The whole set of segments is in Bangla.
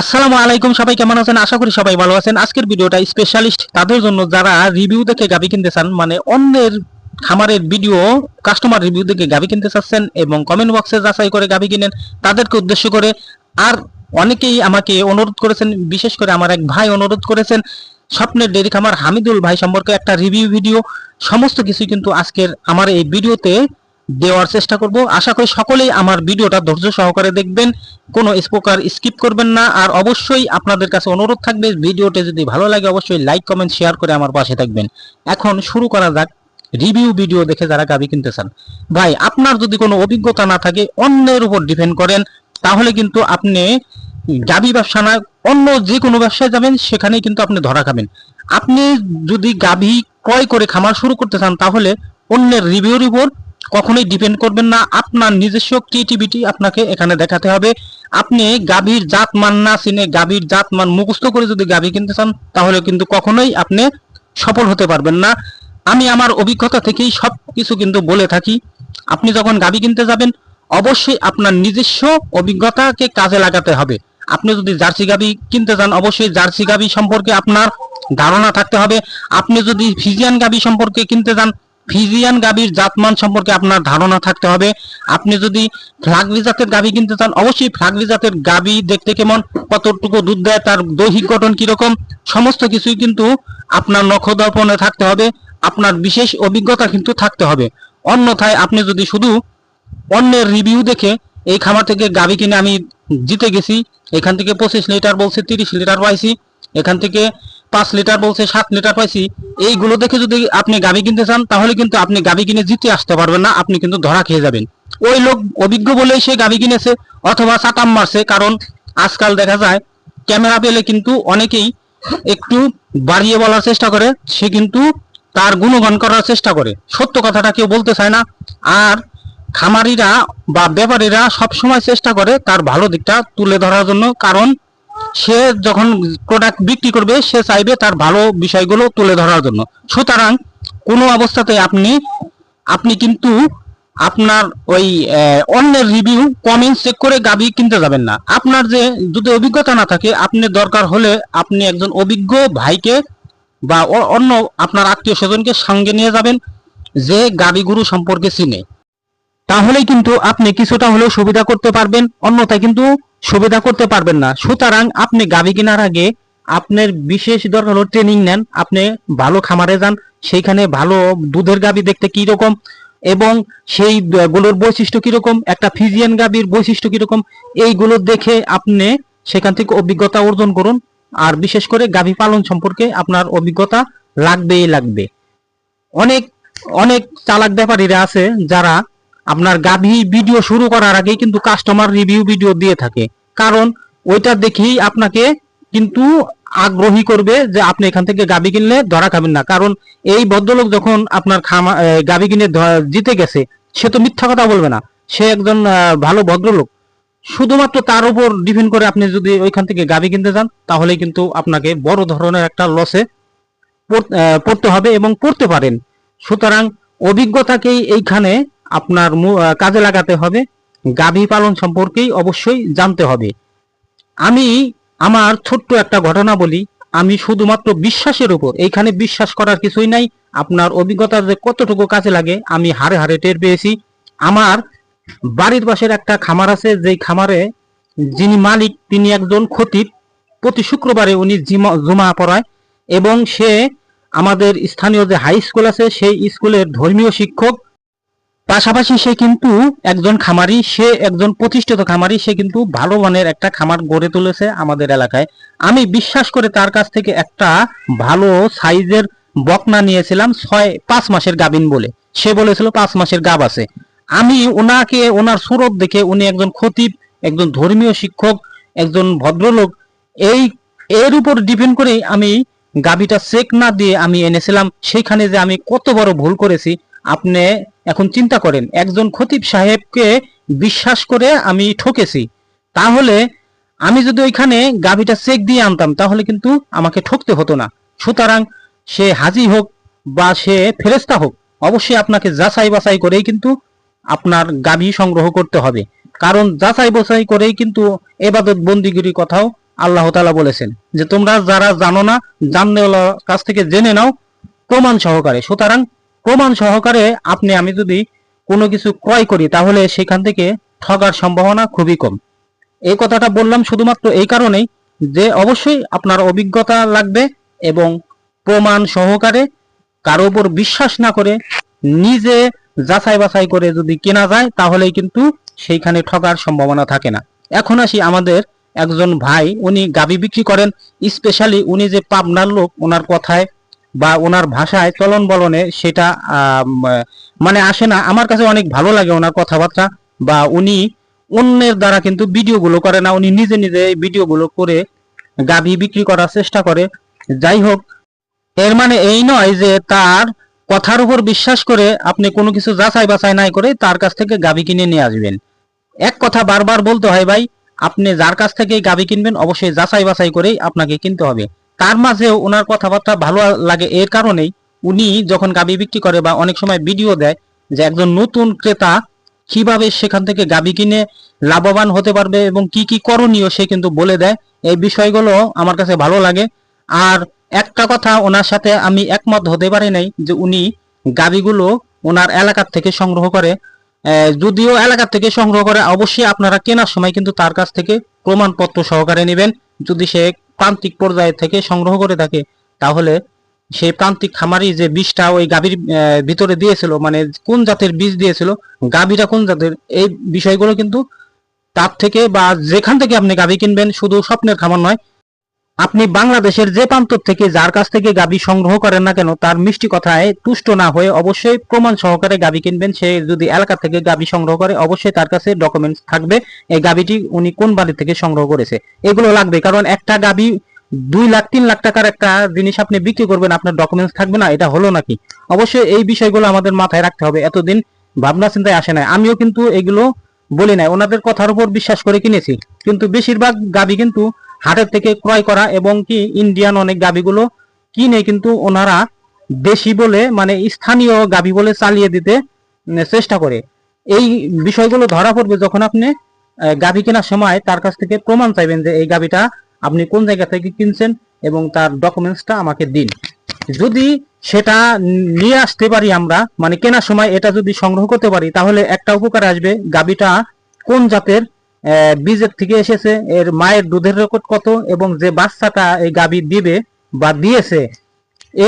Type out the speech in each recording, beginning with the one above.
আসসালামু আলাইকুম, সবাই কেমন আছেন? আশা করি সবাই ভালো আছেন। আজকের ভিডিওটা স্পেশালিস্ট তাদের জন্য যারা রিভিউ দেখে গাবি কিনতে চান মানে অন্যের খামারের ভিডিও কাস্টমার রিভিউ দেখে গাবি কিনতে চাচ্ছেন এবং কমেন্ট বক্সে যাচাই করে গাবি কিনেন, তাদেরকে উদ্দেশ্য করে আর অনেকেই আমাকে অনুরোধ করেছেন, বিশেষ করে আমার এক ভাই অনুরোধ করেছেন, স্বপ্নের ডেরি খামার হামিদুল ভাই সম্পর্কে একটা রিভিউ ভিডিও সমস্ত কিছু কিন্তু আজকের আমার এই ভিডিওতে দেওয়ার চেষ্টা করব। আশা করি সকলেই আমার ভিডিওটা ধৈর্য সহকারে দেখবেন। কোনো স্পোকার স্কিপ করবেন না। আর অবশ্যই আপনাদের কাছে অনুরোধ থাকবে, ভিডিওটা যদি ভালো লাগে অবশ্যই লাইক, কমেন্ট, শেয়ার করে আমার পাশে থাকবেন। এখন শুরু করা যাক রিভিউ ভিডিও দেখে যারা গাবি কিনতে চান। ভাই, আপনার যদি কোনো অভিজ্ঞতা না থাকে, অন্যের উপর ডিপেন্ড করেন, তাহলে কিন্তু আপনি গাবি ব্যবসা না, অন্য যে কোনো ব্যবসায় যাবেন সেখানে কিন্তু আপনি ধরা খাবেন। আপনি যদি গাভী ক্রয় করে খামার শুরু করতে চান, তাহলে অন্যের রিভিউর উপর কখনোই ডিপেন্ড করবেন না, আপনার নিজস্ব ক্রিয়েটিভিটি আপনাকে এখানে দেখাতে হবে। আপনি গাভীর জাত মান না চিনে, গাভীর জাত মান মুখস্থ করে যদি গাভী কিনতে চান, তাহলে কিন্তু কখনোই আপনি সফল হতে পারবেন না। আমি আমার অভিজ্ঞতা থেকেই সব কিছু কিন্তু বলে থাকি, আপনি যখন গাভী কিনতে যাবেন, অবশ্যই আপনার নিজস্ব অভিজ্ঞতাকে কাজে লাগাতে হবে। আপনি যদি জার্সি গাভী কিনতে চান অবশ্যই জার্সি গাভী সম্পর্কে আপনার ধারণা থাকতে হবে। আপনি যদি ফিজিয়ান গাভী সম্পর্কে কিনতে চান ফিজিয়ান গাভীর জাতমান সম্পর্কে আপনার ধারণা থাকতে হবে। আপনি যদি ফ্লাগরি জাতের গাভী কিনতে চান, অবশ্যই ফ্লাগরি জাতের গাভী দেখতে কেমন, কতটুকু দুধ দেয়, তার দৈহিক গঠন কীরকম, সমস্ত কিছুই কিন্তু আপনার নখদর্পণে থাকতে হবে। আপনার বিশেষ অভিজ্ঞতা কিন্তু থাকতে হবে। অন্যথায় আপনি যদি শুধু অন্যের রিভিউ দেখে এই খামার থেকে গাভী কিনে আমি জিতে গেছি, এখান থেকে পঁচিশ লিটার বলছে, তিরিশ লিটার পাইছি, এখান থেকে পাঁচ লিটার বলছে, সাত লিটার পাইছি। এইগুলো দেখে যদি আপনি গাভী কিনতে চান, তাহলে কিন্তু আপনি গাভী কিনে জিতে আসতে পারবেন না, আপনি কিন্তু ধরা খেয়ে যাবেন। ওই লোক অভিজ্ঞ বলেই সে গাভী কিনেছে, অথবা চাটাম মারছে, কারণ আজকাল দেখা যায়, ক্যামেরা পেলে কিন্তু অনেকেই একটু বাড়িয়ে বলার চেষ্টা করে, সে কিন্তু তার গুণগান করার চেষ্টা করে। সত্য কথাটা কেউ বলতে চায় না, আর খামারিরা বা ব্যাপারীরা সবসময় চেষ্টা করে তার ভালো দিকটা তুলে ধরার জন্য, কারণ সে যখন প্রোডাক্ট বিক্রি করবে, সে চাইবে তার ভালো বিষয়গুলো তুলে ধরার জন্য। সুতরাং কোনো অবস্থাতে আপনি আপনি কিন্তু আপনার ওই অন্যের রিভিউ কমেন্ট চেক করে গাবি কিনতে যাবেন না। আপনার যে, যদি অভিজ্ঞতা না থাকে, আপনি দরকার হলে আপনি একজন অভিজ্ঞ ভাইকে বা অন্য আপনার আত্মীয় স্বজনকে সঙ্গে নিয়ে যাবেন, যে গাবি গুরু সম্পর্কে চিনে। তাহলেই কিন্তু আপনি কিছুটা হলেও সুবিধা করতে পারবেন, অন্যথায় কিন্তু সুবিধা করতে পারবেন না। সুতরাং আপনি গাভী কেনার আগে আপনার বিশেষ দরকার হলো ট্রেনিং নেন, আপনি ভালো খামারে যান, সেইখানে ভালো দুধের গাভী দেখতে কি রকম এবং সেই গুলোর বৈশিষ্ট্য কীরকম, একটা ফিজিয়ান গাভীর বৈশিষ্ট্য কীরকম, এইগুলো দেখে আপনি সেখান থেকে অভিজ্ঞতা অর্জন করুন। আর বিশেষ করে গাভী পালন সম্পর্কে আপনার অভিজ্ঞতা লাগবেই লাগবে। অনেক অনেক চালাক ব্যাপারীরা আছে যারা আপনার গাভী ভিডিও শুরু করার আগেই কিন্তু কাস্টমার রিভিউ ভিডিও দিয়ে থাকে। কারণ ওইটা দেখেই আপনাকে কিন্তু আগ্রহী করবে যে আপনি এখান থেকে গাভী কিনলে ধরা খাবেন না। কারণ এই ভদ্রলোক যখন আপনার খামা গাভী কিনে জিতে গেছে, সে তো মিথ্যা কথা বলবে না। সে একজন ভালো ভদ্রলোক। শুধুমাত্র তার উপর ডিপেন্ড করে আপনি যদি ওইখান থেকে গাভী কিনতে যান তাহলে কিন্তু আপনাকে বড় ধরনের একটা লসে পড়তে হবে এবং পড়তে পারেন। সুতরাং অভিজ্ঞতাকেই এইখানে আপনার কাজে লাগাতে হবে। গাভী পালন সম্পর্কেই অবশ্যই জানতে হবে। আমি আমার ছোট্ট একটা ঘটনা বলি। আমি শুধুমাত্র বিশ্বাসের উপর, এইখানে বিশ্বাস করার কিছুই নাই। আপনার অভিজ্ঞতা যে কতটুকু কাজে লাগে, আমি হারে হারে টের পেয়েছি। আমার বাড়ির পাশের একটা খামার আছে, যেই খামারে যিনি মালিক, তিনি একজন খতিব। প্রতি শুক্রবারে উনি জিমা- জুমা পড়ায় এবং সে আমাদের স্থানীয় যে হাই স্কুল আছে, সেই স্কুলের ধর্মীয় শিক্ষক। পাশাপাশি সে কিন্তু একজন খামারি, সে একজন প্রতিষ্ঠিত খামারি, সে কিন্তু ভালো মানের একটা খামার গড়ে তুলেছে আমাদের এলাকায়। আমি বিশ্বাস করে তার কাছ থেকে একটা ভালো সাইজের বকনা নিয়েছিলাম ছয়, পাঁচ মাসের গাবিন বলে। সে বলেছিল পাঁচ মাসের গাব আছে। আমি ওনাকে, ওনার সুরত দেখে উনি একজন খতিব, একজন ধর্মীয় শিক্ষক, একজন ভদ্রলোক, এই, এর উপর ডিপেন্ড করে আমি গাবিটা চেক না দিয়ে আমি এনেছিলাম। সেখানে যে আমি কত বড় ভুল করেছি আপনি এখন চিন্তা করেন, একজন খতিব সাহেবকে বিশ্বাস করে আমি ঠকেছি। তাহলে আমি যদি ওইখানে গাবিটা চেক দিয়ে আনতাম, তাহলে কিন্তু আমাকে ঠকতে হতো না। সুতরাং সে হাজি হোক বা সে ফেরেস্তা হোক, অবশ্যই আপনাকে যাচাই বাছাই করেই কিন্তু আপনার গাবি সংগ্রহ করতে হবে। কারণ যাচাই বাছাই করেই কিন্তু এবাদত বন্দিগিরি কথাও আল্লাহ তাআলা বলেছেন যে তোমরা যারা জানো না, জানলে কাছ থেকে জেনে নাও প্রমাণ সহকারে। সুতরাং প্রমাণ সহকারে আপনি, আমি যদি কোনো কিছু ক্রয় করি, তাহলে সেখান থেকে ঠগার সম্ভাবনা খুবই কম। এই কথাটা বললাম শুধুমাত্র এই কারণেই যে অবশ্যই আপনার অভিজ্ঞতা লাগবে এবং প্রমাণ সহকারে কারও উপর বিশ্বাস না করে নিজে যাচাই বাছাই করে যদি কেনা যায়, তাহলেই কিন্তু সেইখানে ঠকার সম্ভাবনা থাকে না। এখন আসি আমাদের একজন ভাই, উনি গাবি বিক্রি করেন। স্পেশালি উনি যে পাবনার লোক, ওনার কথায় বা ওনার ভাষায় চলন বলনে সেটা মানে আসে না। আমার কাছে অনেক ভালো লাগে ওনার কথাবার্তা বা উনি অন্যের দ্বারা কিন্তু ভিডিওগুলো করে না। উনি নিজে নিজে এই ভিডিওগুলো করে গাভী বিক্রি করার চেষ্টা করে। যাই হোক, এর মানে এই নয় যে তার কথার উপর বিশ্বাস করে আপনি কোনো কিছু যাচাই বাছাই নাই করে তার কাছ থেকে গাভী কিনে নিয়ে আসবেন। এক কথা বারবার বলতে হয় ভাই, আপনি যার কাছ থেকে গাভী কিনবেন অবশ্যই যাচাই বাছাই করেই আপনাকে কিনতে হবে। তার মাঝেও ওনার কথাবার্তা ভালো লাগে এর কারণেই উনি যখন গাবি বিক্রি করে বা অনেক সময় ভিডিও দেয় যে একজন নতুন ক্রেতা কীভাবে সেখান থেকে গাবি কিনে লাভবান হতে পারবে এবং কি কি করণীয় সে কিন্তু বলে দেয়, এই বিষয়গুলো আমার কাছে ভালো লাগে। আর একটা কথা ওনার সাথে আমি একমত হতে পারি নাই যে উনি গাবিগুলো ওনার এলাকার থেকে সংগ্রহ করে। যদিও এলাকার থেকে সংগ্রহ করে, অবশ্যই আপনারা কেনার সময় কিন্তু তার কাছ থেকে প্রমাণপত্র সহকারে নেবেন। যদি সে প্রান্তিক পর্যায়ে থেকে সংগ্রহ করে থাকে, তাহলে সেই প্রান্তিক খামারি যে বীজটা ওই গাভীর ভিতরে দিয়েছিল মানে কোন জাতের বীজ দিয়েছিল, গাভীরা কোন জাতের, এই বিষয়গুলো কিন্তু তার থেকে বা যেখান থেকে আপনি গাভী কিনবেন, শুধু স্বপ্নের খামার নয় আপনি বাংলাদেশের যে প্রান্ত থেকে, যার কাছ থেকে গাভী সংগ্রহ করেন না কেন, তার মিষ্টি কথায় তুষ্ট না হয়ে অবশ্যই প্রমাণ সহকারে গাবি কিনবেন। সে যদি এলাকা থেকে গাভী সংগ্রহ করে, অবশ্যই তার কাছে ডকুমেন্টস থাকবে। এই গাভীটি উনি কোন বাড়ি থেকে সংগ্রহ করেছে? এগুলো লাগবে, কারণ একটা গাভী দুই লাখ, তিন লাখ টাকার একটা জিনিস আপনি বিক্রি করবেন, আপনার ডকুমেন্টস থাকবে না, এটা হলো নাকি? অবশ্যই এই বিষয়গুলো আমাদের মাথায় রাখতে হবে, এতদিন ভাবনা চিন্তায় আসে না আমিও কিন্তু এগুলো বলি নাই, ওনাদের কথার উপর বিশ্বাস করে কিনেছি। কিন্তু বেশিরভাগ গাবি কিন্তু হাটের থেকে ক্রয় করা এবং কি ইন্ডিয়ান অনেক গাভীগুলো কিনে কিন্তু ওনারা দেশি বলে মানে স্থানীয় গাভী বলে চালিয়ে দিতে চেষ্টা করে। এই বিষয়গুলো ধরা পড়বে যখন আপনি গাভী কেনার সময় তার কাছ থেকে প্রমাণ চাইবেন যে এই গাভীটা আপনি কোন জায়গা থেকে কিনছেন এবং তার ডকুমেন্টসটা আমাকে দিন। যদি সেটা নিয়ে আসতে পারি আমরা মানে কেনার সময় এটা যদি সংগ্রহ করতে পারি, তাহলে একটা উপকার আসবে গাভীটা কোন জাতের বীজের থেকে এসেছে। এর মায়ের দুধের রেকর্ড কত এবং যে বাচ্চাটা এই গাভী দিবে বা দিয়েছে,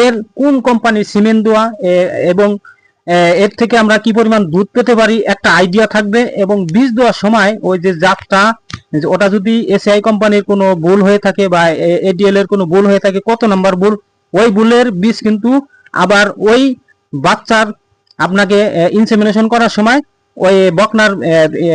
এর কোন কোম্পানির সিমেন্ট দেওয়া এবং এর থেকে আমরা কি পরিমাণ দুধ পেতে পারি একটা আইডিয়া থাকবে। এবং বীজ দেওয়ার সময় ওই যে জাতটা ওটা যদি এসিআই কোম্পানির কোনো ভুল হয়ে থাকে বা এডিএল এর কোনো ভুল হয়ে থাকে, কত নাম্বার ভুল, ওই ভুলের বীজ কিন্তু আবার ওই বাচ্চার আপনাকে ইনসেমিনেশন করার সময় ওই বকনার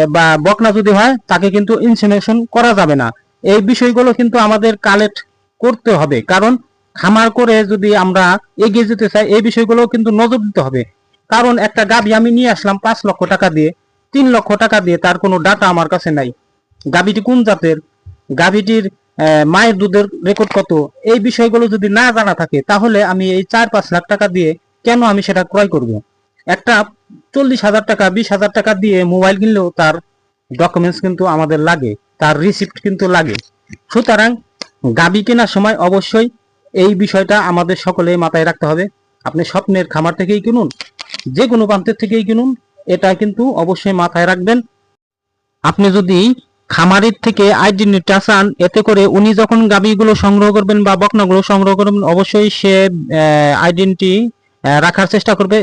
বা বকনা যদি হয় তাকে কিন্তু ইনসেমিনেশন করা যাবে না। এই বিষয়গুলো কিন্তু আমাদের কালেক্ট করতে হবে। কারণ খামার করে যদি আমরা এগিয়ে যেতে চাই এই বিষয়গুলো কিন্তু নজর দিতে হবে। কারণ একটা গাভী আমি নিয়ে আসলাম পাঁচ লক্ষ টাকা দিয়ে তিন লক্ষ টাকা দিয়ে তার কোনো ডাটা আমার কাছে নাই। গাভীটি কোন জাতের? গাভীটির আহ, মায়ের দুধের রেকর্ড কত? এই বিষয়গুলো যদি না জানা থাকে তাহলে আমি এই চার পাঁচ লাখ টাকা দিয়ে কেন আমি সেটা ক্রয় করব? একটা চল্লিশ হাজার টাকা, বিশ হাজার টাকা দিয়ে মোবাইল কিনলেও তার ডকুমেন্টস কিন্তু আমাদের লাগে, তার রিসিপ্ট কিন্তু লাগে। সুতরাং গাবি কেনার সময় অবশ্যই এই বিষয়টা আমাদের সকলে মাথায় রাখতে হবে। আপনি স্বপ্নের খামার থেকেই কিনুন যে কোনো প্রান্তের থেকেই কিনুন, এটা কিন্তু অবশ্যই মাথায় রাখবেন। আপনি যদি খামারের থেকে আইডেন্টিটা চান, এতে করে উনি যখন গাবিগুলো সংগ্রহ করবেন বা বকনাগুলো সংগ্রহ করবেন, অবশ্যই সে আইডেন্টি রাখার চেষ্টা করবে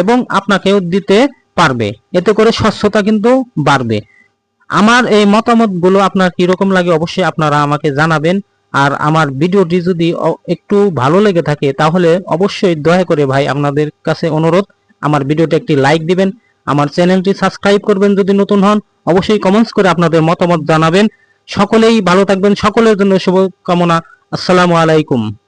এবং আপনাকেও দিতে পারবে। এতে করে স্বচ্ছতা কিন্তু বাড়বে। আমার এই মতামতগুলো আপনার কীরকম লাগে অবশ্যই আপনারা আমাকে জানাবেন। আর আমার ভিডিওটি যদি একটু ভালো লেগে থাকে, তাহলে অবশ্যই দয়া করে ভাই আপনাদের কাছে অনুরোধ, আমার ভিডিওটি একটি লাইক দিবেন। আমার চ্যানেলটি সাবস্ক্রাইব করবেন যদি নতুন হন, অবশ্যই কমেন্টস করে আপনাদের মতামত জানাবেন। সকলেই ভালো থাকবেন, সকলের জন্য শুভকামনা। আসসালামু আলাইকুম।